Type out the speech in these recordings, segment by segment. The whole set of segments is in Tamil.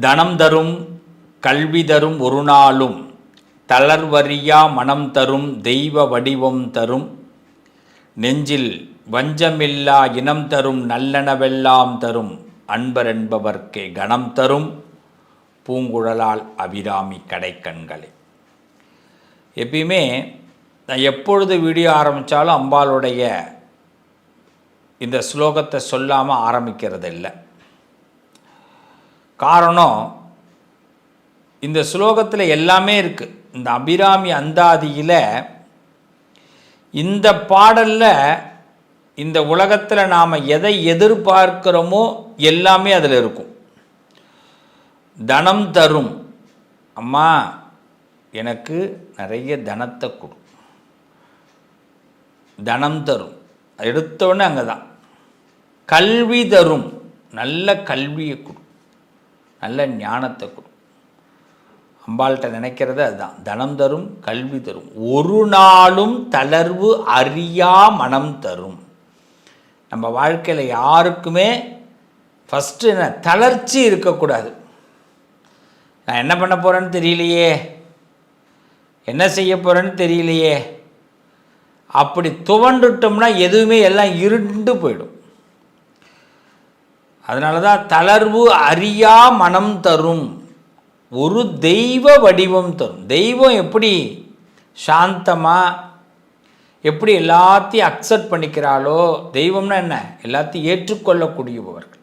தனம் தரும் கல்வி தரும் ஒரு நாளும் தளர்வறியா மனம் தரும் தெய்வ வடிவம் தரும். நெஞ்சில் வஞ்சமில்லா இனம் தரும் நல்லனவெல்லாம் தரும். அன்பர் என்பவர்க்கே கணம் தரும். பூங்குழலால் அபிராமி கடைக்கண்களே. எப்பயுமே நான் எப்பொழுது வீடியோ ஆரம்பித்தாலும் அம்பாளுடைய இந்த ஸ்லோகத்தை சொல்லாமல் ஆரம்பிக்கிறது இல்லை காரணம் இந்த ஸ்லோகத்தில் எல்லாமே இருக்குது இந்த அபிராமி அந்தாதியில் இந்த பாடலில் இந்த உலகத்தில் நாம் எதை எதிர்பார்க்கிறோமோ எல்லாமே அதில் இருக்கும். தனம் தரும். அம்மா எனக்கு நிறைய தனத்தை கொடு. தனம் தரும். எடுத்தோடனே அங்கே தான் கல்வி தரும். நல்ல கல்வியை கொடு. நல்ல ஞானத்தை கொடு. அம்பாள்கிட்ட நினைக்கிறது அதுதான். தனம் தரும் கல்வி தரும். ஒரு நாளும் தளர்வு அறியா மனம் தரும். நம்ம வாழ்க்கையில் யாருக்குமே ஃபஸ்ட்டு என்ன? தளர்ச்சி இருக்கக்கூடாது. நான் என்ன பண்ண போகிறேன்னு தெரியலையே. என்ன செய்ய போகிறேன்னு தெரியலையே. அப்படி துவண்டுட்டோம்னா எதுவுமே எல்லாம் இருண்டு போயிடும். அதனால தான் தளர்வு அறியா மனம் தரும். ஒரு தெய்வ வடிவம் தரும். தெய்வம் எப்படி சாந்தமாக எப்படி எல்லாத்தையும் அக்செப்ட் பண்ணிக்கிறாளோ தெய்வம்னா என்ன? எல்லாத்தையும் ஏற்றுக்கொள்ளக்கூடியவர்கள்.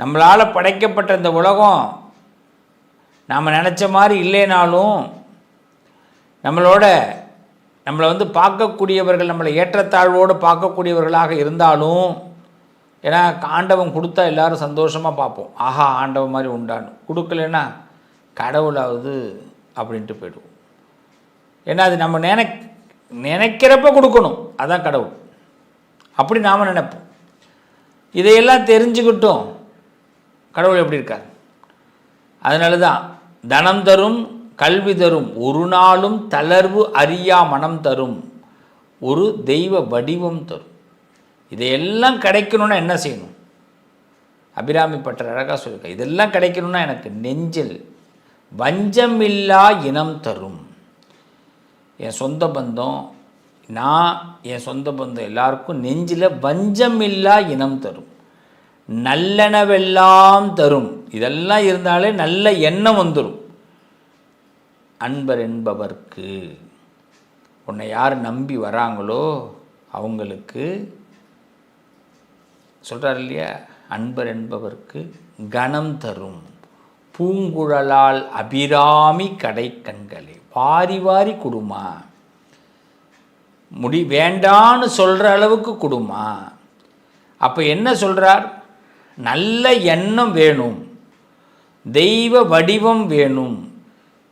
நம்மளால் படைக்கப்பட்ட இந்த உலகம் நாம் நினச்ச மாதிரி இல்லைனாலும் நம்மளோட நம்மளை வந்து பார்க்கக்கூடியவர்கள் நம்மளை ஏற்றத்தாழ்வோடு பார்க்கக்கூடியவர்களாக இருந்தாலும் ஏன்னா ஆண்டவன் கொடுத்தா எல்லாரும் சந்தோஷமாக பார்ப்போம். ஆஹா ஆண்டவன் மாதிரி உண்டான்னு கொடுக்கலன்னா கடவுளாவது அப்படின்ட்டு போயிடுவோம். ஏன்னா அது நம்ம நினை நினைக்கிறப்ப கொடுக்கணும். அதான் கடவுள். அப்படி நாம் நினைப்போம். இதையெல்லாம் தெரிஞ்சுக்கிட்டோம். கடவுள் எப்படி இருக்கார்? அதனால தான் தனம் தரும் கல்வி தரும் ஒரு நாளும் தளர்வு அறியா மனம் தரும். ஒரு தெய்வ வடிவம் தரும். இதையெல்லாம் கிடைக்கணும்னா என்ன செய்யணும்? அபிராமி பட்டர் அழகாக சொல்லியிருக்க இதெல்லாம் கிடைக்கணும்னா எனக்கு நெஞ்சில் வஞ்சமில்லா இனம் தரும். என் சொந்த பந்தம் நான் என் சொந்த பந்தம் எல்லாருக்கும் நெஞ்சில் வஞ்சமில்லா இனம் தரும். நல்லெனவெல்லாம் தரும். இதெல்லாம் இருந்தாலே நல்ல எண்ணம் வந்துடும் அன்பர் என்பவர்க்கு உன்னை யார் நம்பி வராங்களோ அவங்களுக்கு சொல்கிறார் இல்லையா? அன்பர் என்பவருக்கு கணம் தரும். பூங்குழலால் அபிராமி கடை கண்களே வாரி வாரி கொடுமா. முடி வேண்டான்னு சொல்கிற அளவுக்கு கொடுமா. அப்போ என்ன சொல்கிறார் நல்ல எண்ணம் வேணும். தெய்வ வடிவம் வேணும்.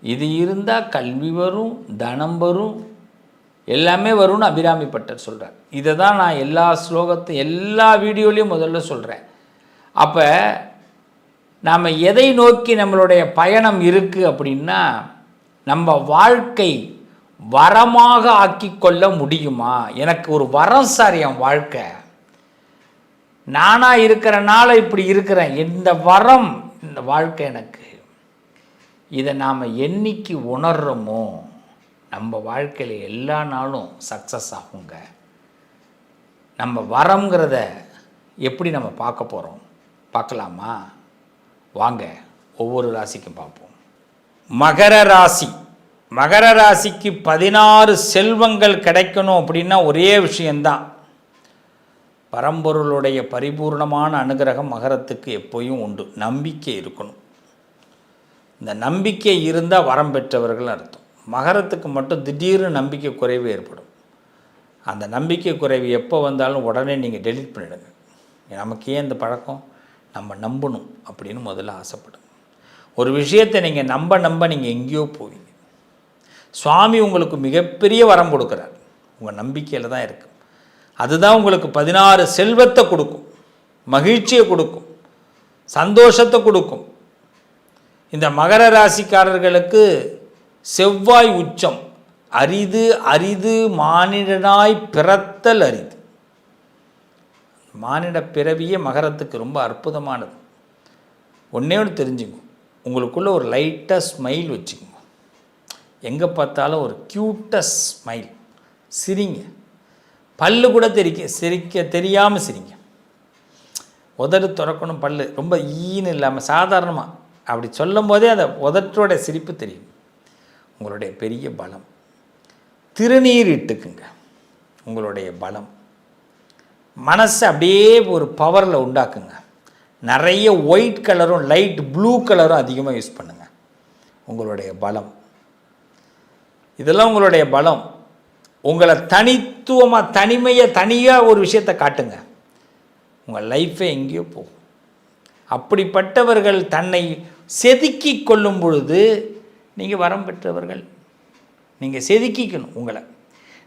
இது இருந்தால் கல்வி வரும் தனம் வரும் எல்லாமே வரும்னு அபிராமி பட்டர் சொல்கிறார் இதை தான் நான் எல்லா ஸ்லோகத்தை எல்லா வீடியோலையும் முதல்ல சொல்கிறேன் அப்போ நாம் எதை நோக்கி நம்மளுடைய பயணம் இருக்குது அப்படின்னா நம்ம வாழ்க்கை வரமாக ஆக்கிக்கொள்ள முடியுமா? எனக்கு ஒரு வரம் சார் என் வாழ்க்கை. நானாக இருக்கிறனால இப்படி இருக்கிறேன். இந்த வரம் இந்த வாழ்க்கை எனக்கு. இதை நாம் என்னைக்கு உணர்றோமோ நம்ம வாழ்க்கையில் எல்லா நாளும் சக்ஸஸ் ஆகுங்க. நம்ம வரம்ங்கிறத எப்படி நம்ம பார்க்க போகிறோம் பார்க்கலாமா? வாங்க ஒவ்வொரு ராசிக்கும் பார்ப்போம். மகர ராசி. மகர ராசிக்கு பதினாறு செல்வங்கள் கிடைக்கணும் அப்படின்னா ஒரே விஷயந்தான் பரம்பொருளுடைய பரிபூர்ணமான அனுகிரகம் மகரத்துக்கு எப்போயும் உண்டு. நம்பிக்கை இருக்கணும். இந்த நம்பிக்கை இருந்தால் வரம் பெற்றவர்கள் அர்த்தம். மகரத்துக்கு மட்டும் திடீர்னு நம்பிக்கை குறைவு ஏற்படும். அந்த நம்பிக்கை குறைவு எப்போ வந்தாலும் உடனே நீங்கள் டெலீட் பண்ணிடுங்க. நமக்கு ஏன் இந்த பழக்கம்? நம்ம நம்பணும் அப்படின்னு முதல்ல ஆசைப்படுங்க ஒரு விஷயத்தை நீங்கள் நம்ப நம்ப நீங்கள் எங்கேயோ போவீங்க. சுவாமி உங்களுக்கு மிகப்பெரிய வரம் கொடுக்குறார். உங்கள் நம்பிக்கையில் தான் இருக்குது அதுதான் உங்களுக்கு பதினாறு செல்வத்தை கொடுக்கும். மகிழ்ச்சியை கொடுக்கும். சந்தோஷத்தை கொடுக்கும். இந்த மகர ராசிக்காரர்களுக்கு செவ்வாய் உச்சம். அரிது அரிது மானிடனாய் பிறத்தல் அரிது. மானிட பிறவியே மகரத்துக்கு ரொம்ப அற்புதமானது. ஒன்றே ஒன்று தெரிஞ்சுங்க உங்களுக்குள்ளே ஒரு லைட்டாக ஸ்மைல் வச்சுக்கோங்க. எங்கே பார்த்தாலும் ஒரு க்யூட்டஸ் ஸ்மைல். சிரிங்க. பல்லு கூட தெரிக்க சிரிக்க தெரியாமல் சிரிங்க. உதடு திறக்கணும் பல்லு. ரொம்ப ஈன்னு இல்லாமல் சாதாரணமாக அப்படி சொல்லும் போதே அந்த உதட்டோட சிரிப்பு தெரியும். உங்களுடைய பெரிய பலம். திருநீர் இட்டுக்குங்க. உங்களுடைய பலம். மனசை அப்படியே ஒரு பவரில் உண்டாக்குங்க. நிறைய ஒயிட் கலரும் லைட் ப்ளூ கலரும் அதிகமாக யூஸ் பண்ணுங்கள் உங்களுடைய பலம். இதெல்லாம் உங்களுடைய பலம். உங்களை தனித்துவமாக தனிமையை தனியாக ஒரு விஷயத்தை காட்டுங்க. உங்கள் லைஃபே எங்கேயோ போகும். அப்படிப்பட்டவர்கள் தன்னை செதுக்கி கொள்ளும் பொழுது நீங்கள் வரம் பெற்றவர்கள். நீங்கள் செதுக்கிக்கணும் உங்களை.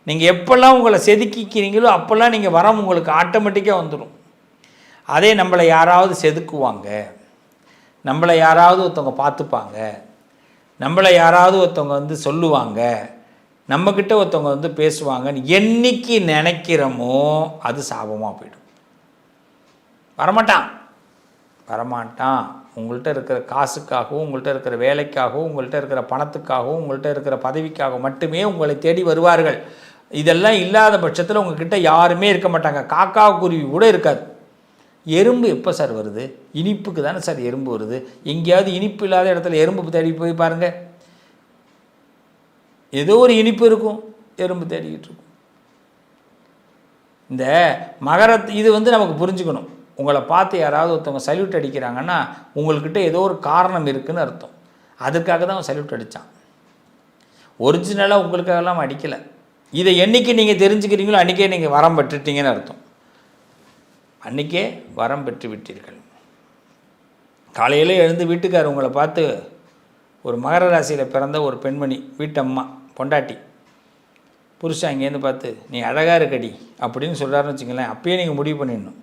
நீங்கள் எப்போல்லாம் உங்களை செதுக்கிக்கிறீங்களோ அப்போல்லாம் நீங்கள் வரம் உங்களுக்கு ஆட்டோமேட்டிக்காக வந்துடும் அதே நம்மளை யாராவது செதுக்குவாங்க. நம்மளை யாராவது ஒருத்தவங்க பார்த்துப்பாங்க. நம்மளை யாராவது ஒருத்தவங்க வந்து சொல்லுவாங்க. நம்மக்கிட்ட ஒருத்தவங்க வந்து பேசுவாங்கன்னு என்னைக்கு நினைக்கிறோமோ அது சாபமாக போயிடும். வரமாட்டான். வரமாட்டான். உங்கள்கிட்ட இருக்கிற காசுக்காகவும் உங்கள்கிட்ட இருக்கிற வேலைக்காகவும் உங்கள்கிட்ட இருக்கிற பணத்துக்காகவும் உங்கள்கிட்ட இருக்கிற பதவிக்காகவும் மட்டுமே உங்களை தேடி வருவார்கள். இதெல்லாம் இல்லாத பட்சத்தில் உங்ககிட்ட யாருமே இருக்க மாட்டாங்க. காக்கா குருவி கூட இருக்காது. எறும்பு எப்போ சார் வருது? இனிப்புக்கு தானே சார் எறும்பு வருது? எங்கேயாவது இனிப்பு இல்லாத இடத்துல எறும்பு தேடி போய் பாருங்கள் ஏதோ ஒரு இனிப்பு இருக்கும் எறும்பு தேடிக்கிட்டு இருக்கும். இந்த மகர இது வந்து நமக்கு புரிஞ்சுக்கணும். உங்களை பார்த்து யாராவது ஒருத்தவங்க சல்யூட் அடிக்கிறாங்கன்னா உங்கள்கிட்ட ஏதோ ஒரு காரணம் இருக்குன்னு அர்த்தம். அதுக்காக தான் அவன் சல்யூட் அடித்தான் ஒரிஜினலாக உங்களுக்காகலாம் அடிக்கலை. இதை என்றைக்கு நீங்கள் தெரிஞ்சுக்கிறீங்களோ அன்றைக்கே நீங்கள் வரம் பெற்றுட்டீங்கன்னு அர்த்தம். அன்றைக்கே வரம் பெற்று விட்டீர்கள். காலையில் எழுந்து வீட்டுக்கார் உங்களை பார்த்து ஒரு மகர ராசியில் பிறந்த ஒரு பெண்மணி வீட்டம்மா பொண்டாட்டி புருஷன் அங்கேருந்து பார்த்து நீ அழகாக இருக்கடி அப்படின்னு சொல்கிறாருன்னு வச்சுங்களேன் அப்பயே நீங்கள் முடிவு பண்ணிடணும்.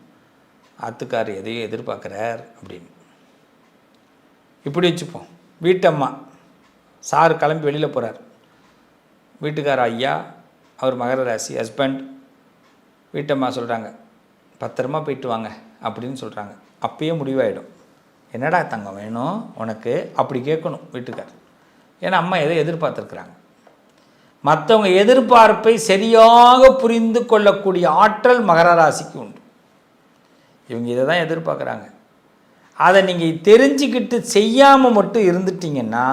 ஆத்துக்கார் எதையும் எதிர்பார்க்குறார் அப்படின்னு. இப்படி வச்சுப்போம். வீட்டம்மா சார் கிளம்பி வெளியில் போகிறார் வீட்டுக்கார ஐயா அவர் மகர ராசி ஹஸ்பண்ட் வீட்டம்மா சொல்கிறாங்க பத்திரமா போயிட்டு வாங்க அப்படின்னு சொல்கிறாங்க அப்பயே முடிவாயிடும். என்னடா தங்கம் வேணும் உனக்கு? அப்படி கேட்கணும் வீட்டுக்கார். ஏன்னா அம்மா எதை எதிர்பார்த்துருக்குறாங்க? மற்றவங்க எதிர்பார்ப்பை சரியாக புரிந்து கொள்ளக்கூடிய ஆற்றல் மகர ராசிக்கு உண்டு. இவங்க இதை தான் எதிர்பார்க்குறாங்க. அதை நீங்கள் தெரிஞ்சுக்கிட்டு செய்யாமல் மட்டும் இருந்துட்டீங்கன்னா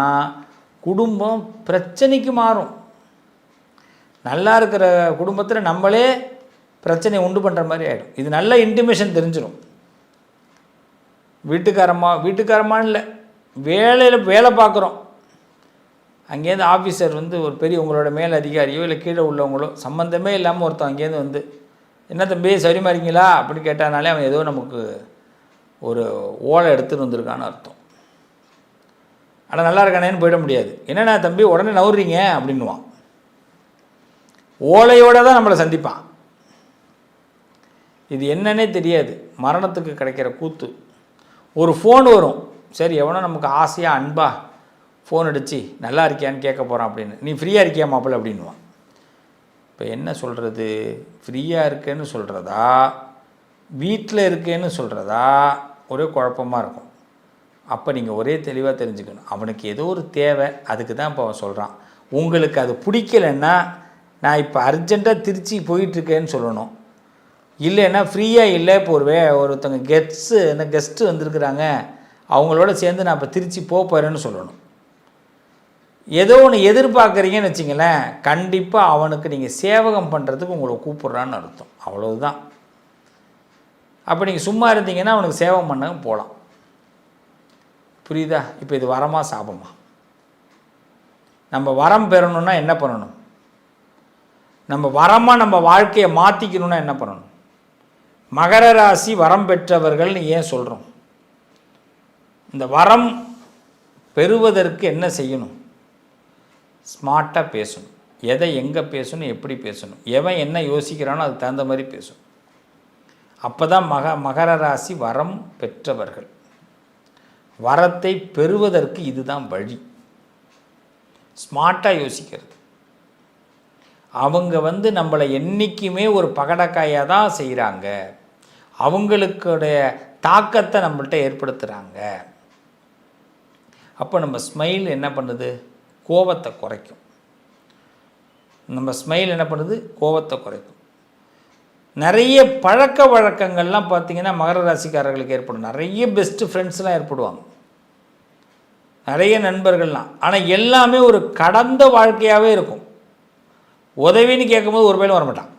குடும்பம் பிரச்சனைக்கு மாறும். நல்லா இருக்கிற குடும்பத்தில் நம்மளே பிரச்சனையை உண்டு பண்ணுற மாதிரி ஆகிடும் இது நல்ல இன்டிமேஷன் தெரிஞ்சிடும் வீட்டுக்காரம்மா வீட்டுக்காரமான இல்லை. வேலையில் வேலை பார்க்குறோம். அங்கேருந்து ஆஃபீஸர் வந்து ஒரு பெரிய உங்களோட மேல் அதிகாரியோ இல்லை கீழே உள்ளவங்களோ சம்மந்தமே இல்லாமல் ஒருத்தன் அங்கேருந்து வந்து என்ன தம்பி சரிமா இருக்கீங்களா? அப்படின்னு கேட்டானாலே அவன் ஏதோ நமக்கு ஒரு ஓலை எடுத்துகிட்டு வந்திருக்கான்னு அர்த்தம். ஆனால் நல்லா இருக்கானேன்னு போயிட முடியாது. என்னண்ணா தம்பி உடனே நவுறீங்க? அப்படின்னுவான். ஓலையோடு தான் நம்மளை சந்திப்பான். இது என்னன்னே தெரியாது. மரணத்துக்கு கிடைக்கிற கூத்து. ஒரு ஃபோன் வரும். சரி எவனோ நமக்கு ஆசையாக அன்பா ஃபோன் அடித்து நல்லா இருக்கியான்னு கேட்க போகிறான் அப்படின்னு. நீ ஃப்ரீயாக இருக்கியா மாப்பிள்ள? அப்படின்வான் இப்போ என்ன சொல்கிறது ஃப்ரீயாக இருக்கேன்னு சொல்கிறதா வீட்டில் இருக்கேன்னு சொல்கிறதா ஒரே குழப்பமாக இருக்கும். அப்போ நீங்கள் ஒரே தெளிவாக தெரிஞ்சுக்கணும். அவனுக்கு ஏதோ ஒரு தேவை. அதுக்கு தான் இப்போ அவன் சொல்கிறான் உங்களுக்கு அது பிடிக்கலைன்னா நான் இப்போ அர்ஜெண்ட்டாக திருச்சி போயிட்டுருக்கேன்னு சொல்லணும். இல்லைன்னா ஃப்ரீயாக இல்லை. இப்போ ஒரு வே ஒருத்தவங்க கெஸ்ட்டு என்ன கெஸ்ட்டு வந்திருக்குறாங்க. அவங்களோட சேர்ந்து நான் இப்போ திருச்சி போக போகிறேன்னு சொல்லணும். ஏதோ ஒன்று எதிர்பார்க்குறீங்கன்னு வச்சிங்களேன் கண்டிப்பாக அவனுக்கு நீங்கள் சேவகம் பண்ணுறதுக்கு உங்களை கூப்பிட்றான்னு அர்த்தம். அவ்வளவுதான். அப்போ நீங்கள் சும்மா இருந்தீங்கன்னா அவனுக்கு சேவம் பண்ண போகலாம் புரியுதா? இப்போ இது வரமா சாபமா? நம்ம வரம் பெறணும்னா என்ன பண்ணணும்? நம்ம வரமாக நம்ம வாழ்க்கையை மாற்றிக்கணும்னா என்ன பண்ணணும்? மகர ராசி வரம் பெற்றவர்கள்னு ஏன் சொல்கிறோம் இந்த வரம் பெறுவதற்கு என்ன செய்யணும்? ஸ்மார்ட்டாக பேசணும். எதை எங்கே பேசணும் எப்படி பேசணும்? எவன் என்ன யோசிக்கிறானோ அதுக்கு தகுந்த மாதிரி பேசணும். அப்போ தான் மக மகர ராசி வரம் பெற்றவர்கள். வரத்தை பெறுவதற்கு இதுதான் வழி. ஸ்மார்ட்டாக யோசிக்கிறது. அவங்க வந்து நம்மளை என்றைக்குமே ஒரு பகடக்காயாக தான் செய்கிறாங்க அவங்களுக்குடைய தாக்கத்தை நம்மள்ட்ட ஏற்படுத்துகிறாங்க அப்போ நம்ம ஸ்மைல் என்ன பண்ணுது? கோபத்தை குறைக்கும். நம்ம ஸ்மைல் என்ன பண்ணுது? கோபத்தை குறைக்கும். நிறைய பழக்க வழக்கங்கள்லாம் பார்த்தீங்கன்னா மகர ராசிக்காரர்களுக்கு ஏற்படும். நிறைய பெஸ்ட்டு ஃப்ரெண்ட்ஸ்லாம் ஏற்படுவாங்க. நிறைய நண்பர்கள்லாம். ஆனால் எல்லாமே ஒரு கடந்த வாழ்க்கையாகவே இருக்கும். உதவின்னு கேட்கும்போது ஒரு பேரும் வரமாட்டான்.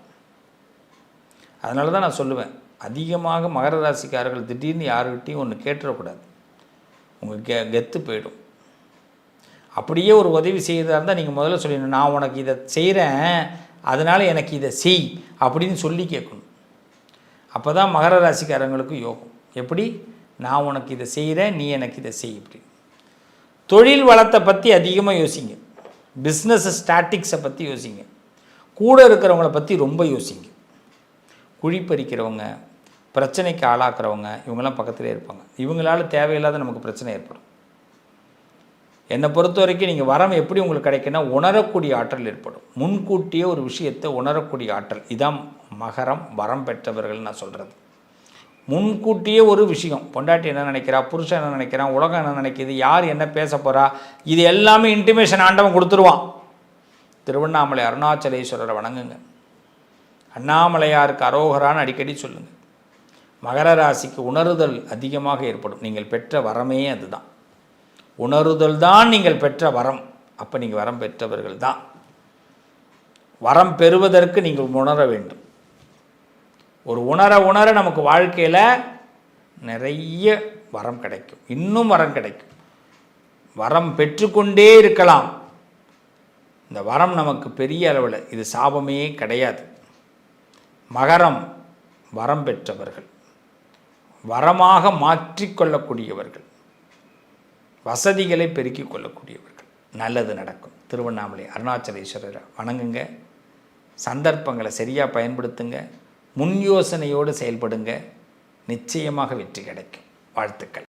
அதனால தான் நான் சொல்லுவேன். அதிகமாக மகர ராசிக்காரர்கள் திடீர்னு யாருக்கிட்டையும் ஒன்று கேட்டுடக்கூடாது உங்கள் கெ கெத்து போயிடும். அப்படியே ஒரு உதவி செய்கிறதா இருந்தால் நீங்கள் முதல்ல சொல்லிடணும். நான் உனக்கு இதை செய்கிறேன் அதனால் எனக்கு இதை செய் அப்படின்னு சொல்லி கேட்கணும். அப்போ தான் மகர ராசிக்காரங்களுக்கு யோகம். எப்படி? நான் உனக்கு இதை செய்கிறேன் நீ எனக்கு இதை செய் இப்படி தொழில் வளத்தை பற்றி அதிகமாக யோசிங்க. பிஸ்னஸ் ஸ்டாட்டிக்ஸை பற்றி யோசிங்க. கூட இருக்கிறவங்கள பற்றி ரொம்ப யோசிங்க. குழி பறிக்கிறவங்க பிரச்சனைக்கு ஆளாக்குறவங்க இவங்கெல்லாம் பக்கத்திலே இருப்பாங்க. இவங்களால தேவையில்லாத நமக்கு பிரச்சனை ஏற்படும். என்னை பொறுத்த வரைக்கும் நீங்கள் வரம் எப்படி உங்களுக்கு கிடைக்குன்னா உணரக்கூடிய ஆற்றல் ஏற்படும். முன்கூட்டியே ஒரு விஷயத்தை உணரக்கூடிய ஆற்றல். இதான் மகரம் வரம் பெற்றவர்கள் நான் சொல்கிறது முன்கூட்டியே ஒரு விஷயம். பொண்டாட்டி என்ன நினைக்கிறா புருஷன் என்ன நினைக்கிறான் உலகம் என்ன நினைக்கிது யார் என்ன பேச போகிறா இது எல்லாமே இன்டிமேஷன் ஆண்டவன் கொடுத்துருவான். திருவண்ணாமலை அருணாச்சலேஸ்வரரை வணங்குங்க. அண்ணாமலையாருக்கு அரோகரான்னு அடிக்கடி சொல்லுங்கள் மகர ராசிக்கு உணருதல் அதிகமாக ஏற்படும். நீங்கள் பெற்ற வரமே அதுதான். உணருதல் தான் நீங்கள் பெற்ற வரம். அப்போ நீங்கள் வரம் பெற்றவர்கள் தான் வரம் பெறுவதற்கு நீங்கள் உணர வேண்டும். ஒரு உணர உணர நமக்கு வாழ்க்கையில் நிறைய வரம் கிடைக்கும். இன்னும் வரம் கிடைக்கும். வரம் பெற்றுக்கொண்டே இருக்கலாம். இந்த வரம் நமக்கு பெரிய அளவில் இது சாபமே கிடையாது. மகரம் வரம் பெற்றவர்கள். வரமாக மாற்றிக்கொள்ளக்கூடியவர்கள். வசதிகளை பெருக்கி கொள்ளக்கூடியவர்கள். நல்லது நடக்கும். திருவண்ணாமலை அருணாச்சலேஸ்வரரை வணங்குங்க. சந்தர்ப்பங்களை சரியாக பயன்படுத்துங்க. முன் யோசனையோடு செயல்படுங்க. நிச்சயமாக வெற்றி கிடைக்கும். வாழ்த்துக்கள்.